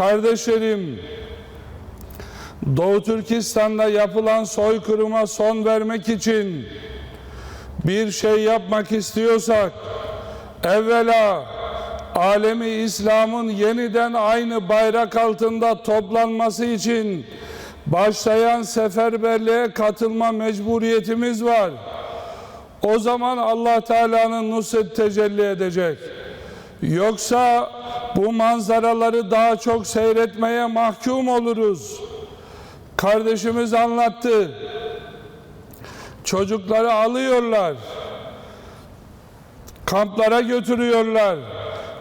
Kardeşlerim, Doğu Türkistan'da yapılan soykırıma son vermek için bir şey yapmak istiyorsak evvela alemi İslam'ın yeniden aynı bayrak altında toplanması için başlayan seferberliğe katılma mecburiyetimiz var. O zaman Allah Teala'nın nusret tecelli edecek. Yoksa bu manzaraları daha çok seyretmeye mahkum oluruz. Kardeşimiz anlattı. Çocukları alıyorlar. Kamplara götürüyorlar.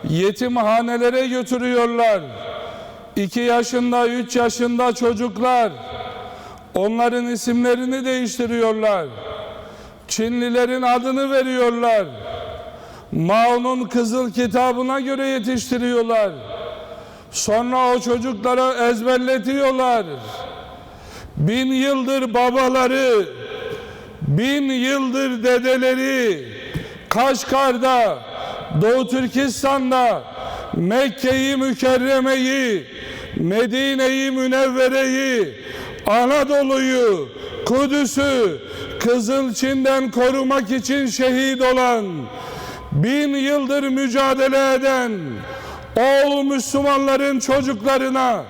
Yetimhanelere götürüyorlar. 2 yaşında, 3 yaşında çocuklar. Onların isimlerini değiştiriyorlar. Çinlilerin adını veriyorlar. Mao'nun kızıl kitabına göre yetiştiriyorlar. Sonra o çocuklara ezberletiyorlar. Bin yıldır babaları, bin yıldır dedeleri Kaşgar'da, Doğu Türkistan'da Mekke'yi mükerremeyi, Medine'yi münevvereyi, Anadolu'yu, Kudüs'ü Kızılçin'den korumak için şehit olan, bin yıldır mücadele eden oğul Müslümanların çocuklarına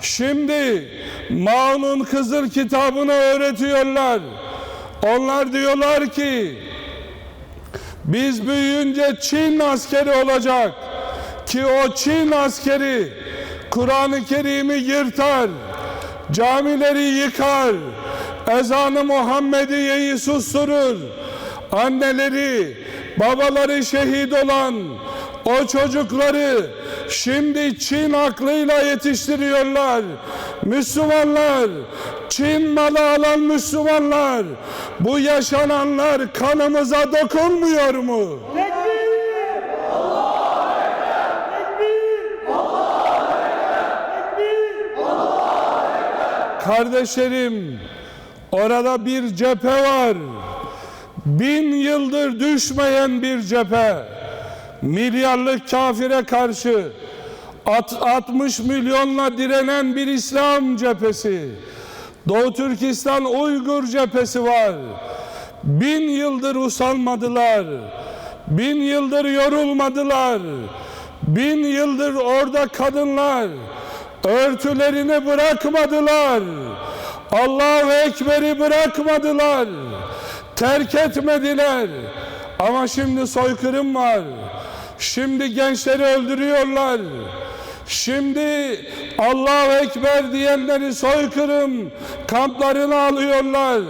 şimdi Maun'un Kızıl kitabını öğretiyorlar. Onlar diyorlar ki biz büyüyünce Çin askeri olacak ki o Çin askeri Kur'an-ı Kerim'i yırtar, camileri yıkar, ezanı Muhammediye'yi susturur. Anneleri, babaları şehit olan o çocukları şimdi Çin aklıyla yetiştiriyorlar. Müslümanlar, Çin malı alan Müslümanlar, bu yaşananlar kanımıza dokunmuyor mu? Kardeşlerim, orada bir cephe var. Bin yıldır düşmeyen bir cephe. Milyarlık kafire karşı at- 60 milyonla direnen bir İslam cephesi. Doğu Türkistan Uygur cephesi var. Bin yıldır usanmadılar. Bin yıldır yorulmadılar. Bin yıldır orada kadınlar örtülerini bırakmadılar. Allahu Ekber'i bırakmadılar. Terk etmediler. Ama şimdi soykırım var. Şimdi gençleri öldürüyorlar. Şimdi Allahu Ekber diyenleri soykırım kamplarına alıyorlar.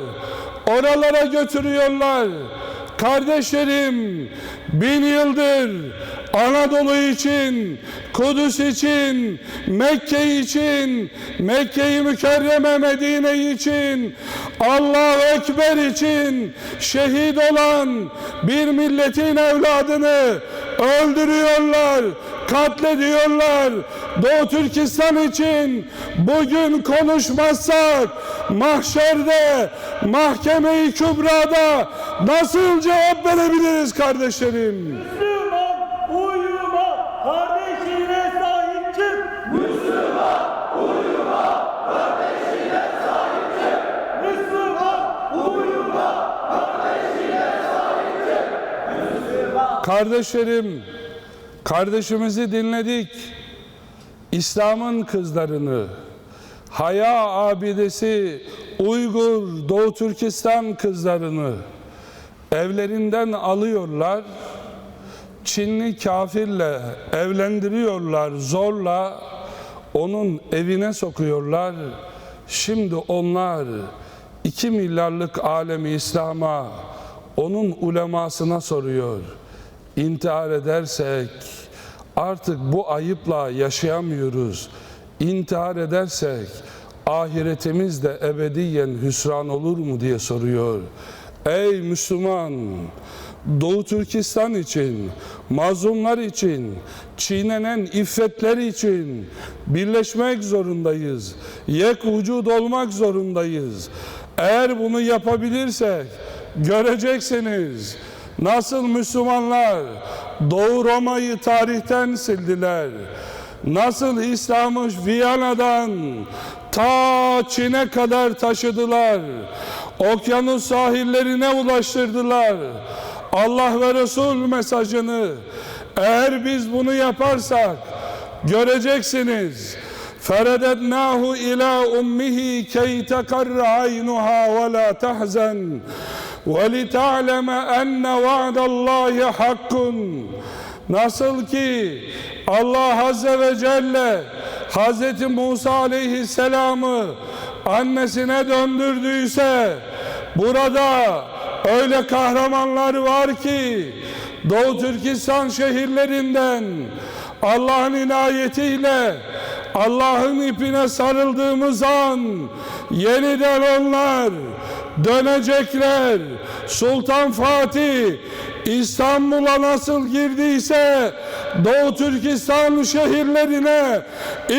Oralara götürüyorlar. Kardeşlerim bin yıldır Anadolu için, Kudüs için, Mekke için, Mekke-i Mükerreme Medine için, Allahu Ekber için şehit olan bir milletin evladını öldürüyorlar, katlediyorlar. Doğu Türkistan için bugün konuşmazsak mahşerde, mahkeme-i kübrada nasıl cevap verebiliriz kardeşlerim? Kardeşlerim, kardeşimizi dinledik. İslam'ın kızlarını, Haya abidesi Uygur Doğu Türkistan kızlarını evlerinden alıyorlar. Çinli kafirle evlendiriyorlar zorla. Onun evine sokuyorlar. Şimdi onlar iki milyarlık alemi İslam'a onun ulemasına soruyor. İntihar edersek artık bu ayıpla yaşayamıyoruz. İntihar edersek ahiretimiz de ebediyen hüsran olur mu diye soruyor. Ey Müslüman! Doğu Türkistan için, mazlumlar için, çiğnenen iffetler için birleşmek zorundayız. Yek vücud olmak zorundayız. Eğer bunu yapabilirsek göreceksiniz. Nasıl Müslümanlar Doğu Roma'yı tarihten sildiler. nasıl İslam'ı Viyana'dan ta Çin'e kadar taşıdılar. Okyanus sahillerine ulaştırdılar. Allah ve Resul mesajını eğer biz bunu yaparsak göreceksiniz. فَرَدَدْنَاهُ إِلَى أُمِّهِ كَيْ تَقَرَّ عَيْنُهَا وَلَا تَحْزَنْ وَلِتَعْلَمَ أَنَّ وَعْدَ اللّٰهِ حَقٌّ Nasıl ki Allah Azze ve Celle Hz. Musa Aleyhisselam'ı annesine döndürdüyse burada öyle kahramanlar var ki Doğu Türkistan şehirlerinden Allah'ın inayetiyle Allah'ın ipine sarıldığımız an yeniden onlar dönecekler. Sultan Fatih İstanbul'a nasıl girdiyse Doğu Türkistan şehirlerine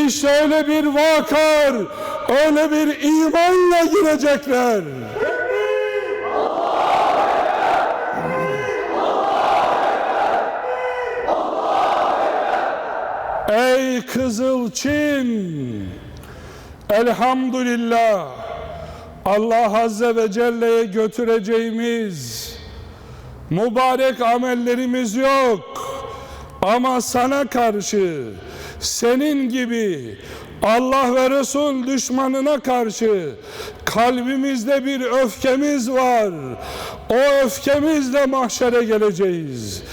işte öyle bir vakar, öyle bir imanla girecekler. Ey Kızıl Çin! Elhamdülillah Allah Azze ve Celle'ye götüreceğimiz mübarek amellerimiz yok. Ama sana karşı senin gibi Allah ve Resul düşmanına karşı kalbimizde bir öfkemiz var. O öfkemizle mahşere geleceğiz.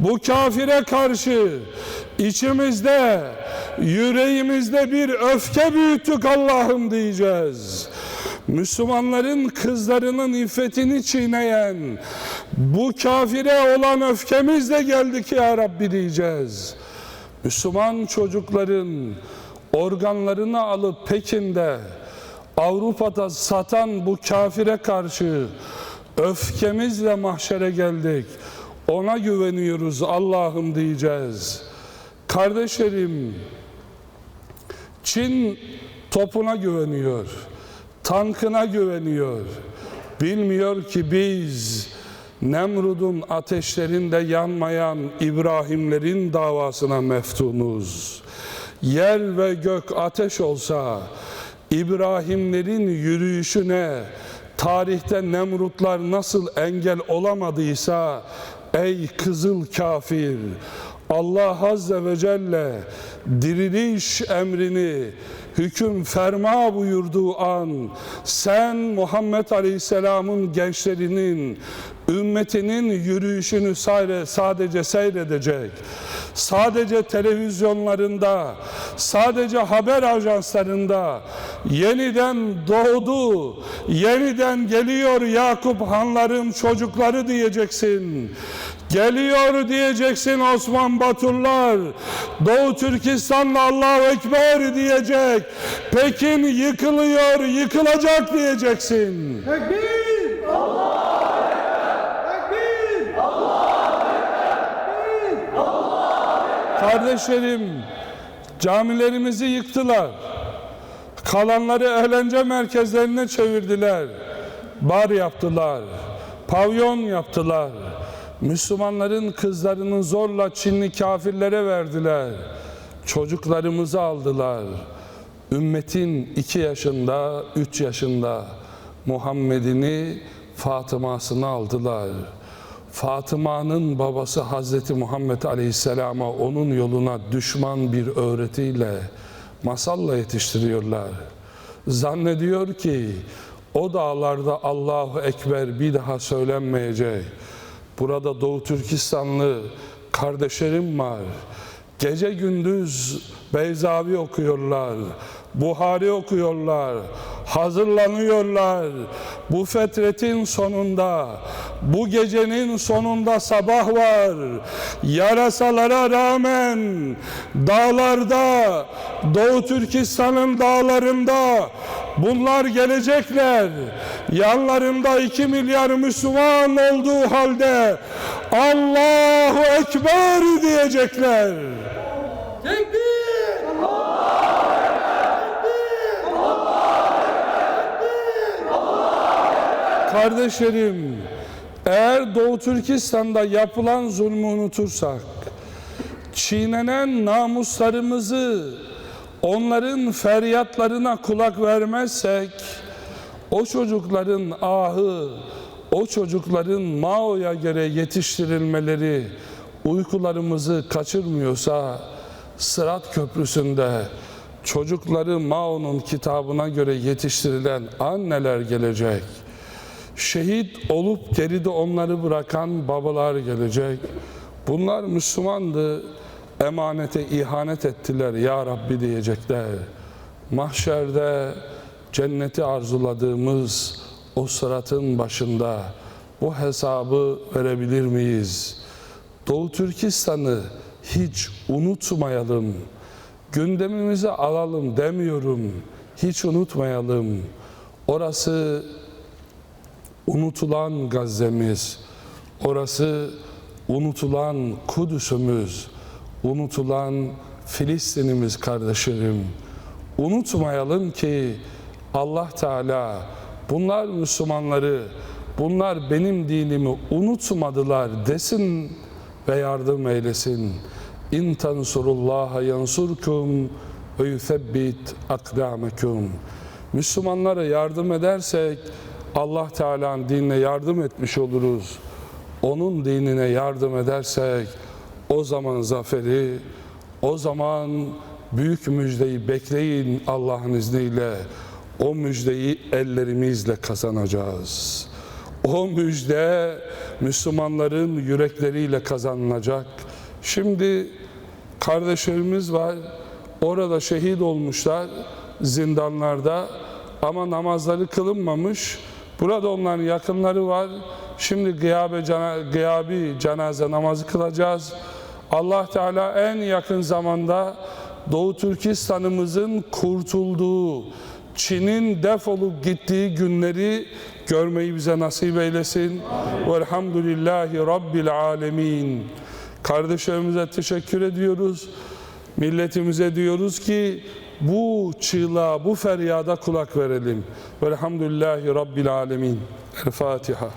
Bu kafire karşı içimizde, yüreğimizde bir öfke büyüttük Allah'ım diyeceğiz. Müslümanların kızlarının iffetini çiğneyen bu kafire olan öfkemizle geldik ya Rabbi diyeceğiz. Müslüman çocukların organlarını alıp Pekin'de Avrupa'da satan bu kafire karşı öfkemizle mahşere geldik. Ona güveniyoruz Allah'ım diyeceğiz. Kardeşlerim, Çin topuna güveniyor, tankına güveniyor. Bilmiyor ki biz Nemrud'un ateşlerinde yanmayan İbrahimlerin davasına meftunuz. Yer ve gök ateş olsa İbrahimlerin yürüyüşüne tarihte Nemrutlar nasıl engel olamadıysa ey kızıl kafir Allah Azze ve Celle diriliş emrini hüküm ferma buyurduğu an sen Muhammed Aleyhisselam'ın gençlerinin ümmetinin yürüyüşünü sadece seyredecek sadece televizyonlarında sadece haber ajanslarında yeniden doğdu yeniden geliyor Yakup Hanların çocukları diyeceksin Geliyor diyeceksin Osman Baturlar. Doğu Türkistan'la Allahu Ekber diyecek. Pekin yıkılıyor, yıkılacak diyeceksin. Tekbir! Allah! Tekbir! Kardeşlerim, camilerimizi yıktılar. Kalanları eğlence merkezlerine çevirdiler. Bar yaptılar. Pavyon yaptılar. Müslümanların kızlarını zorla Çinli kafirlere verdiler. Çocuklarımızı aldılar. Ümmetin iki yaşında, üç yaşında Muhammed'ini, Fatıma'sını aldılar. Fatıma'nın babası Hazreti Muhammed Aleyhisselam'a onun yoluna düşman bir öğretiyle, masalla yetiştiriyorlar. Zannediyor ki o dağlarda Allahu Ekber bir daha söylenmeyecek. Burada Doğu Türkistanlı kardeşlerim var. Gece gündüz Beyzavi okuyorlar. Buhari okuyorlar. Hazırlanıyorlar. Bu fetretin sonunda, bu gecenin sonunda sabah var. Yarasalara rağmen dağlarda, Doğu Türkistan'ın dağlarında bunlar gelecekler. Yanlarında iki milyar Müslüman olduğu halde Allahu Ekber diyecekler. Tekbir! Kardeşlerim, eğer Doğu Türkistan'da yapılan zulmü unutursak, çiğnenen namuslarımızı onların feryatlarına kulak vermezsek o çocukların ahı, o çocukların Mao'ya göre yetiştirilmeleri uykularımızı kaçırmıyorsa Sırat Köprüsü'nde çocukları Mao'nun kitabına göre yetiştirilen anneler gelecek. Şehit olup geride onları bırakan babalar gelecek. Bunlar Müslümandı, emanete ihanet ettiler ya Rabbi diyecekler. Mahşerde cenneti arzuladığımız o sıratın başında bu hesabı verebilir miyiz? Doğu Türkistan'ı hiç unutmayalım. Gündemimize alalım demiyorum. Hiç unutmayalım. Orası unutulan Gazze'miz, orası unutulan Kudüs'ümüz, unutulan Filistin'imiz kardeşlerim. Unutmayalım ki Allah Teala bunlar Müslümanları, bunlar benim dinimi unutmadılar desin ve yardım eylesin. İn tansurullaha yansurkum ve yusebbit akdamekum. Müslümanlara yardım edersek Allah Teala'nın dinine yardım etmiş oluruz. Onun dinine yardım edersek o zaman zaferi, o zaman büyük müjdeyi bekleyin Allah'ın izniyle. O müjdeyi ellerimizle kazanacağız. O müjde Müslümanların yürekleriyle kazanılacak. Şimdi kardeşlerimiz var. Orada şehit olmuşlar zindanlarda ama namazları kılınmamış. Burada onların yakınları var. Şimdi gıyabe, cana, gıyabi cenaze namazı kılacağız. Allah Teala en yakın zamanda Doğu Türkistan'ımızın kurtulduğu, Çin'in defolup gittiği günleri görmeyi bize nasip eylesin. Velhamdülillahi Rabbil Alemin. Kardeşlerimize teşekkür ediyoruz. Milletimize diyoruz ki bu çığlığa, bu feryada kulak verelim. Velhamdülillahi Rabbil Alemin. El Fatiha.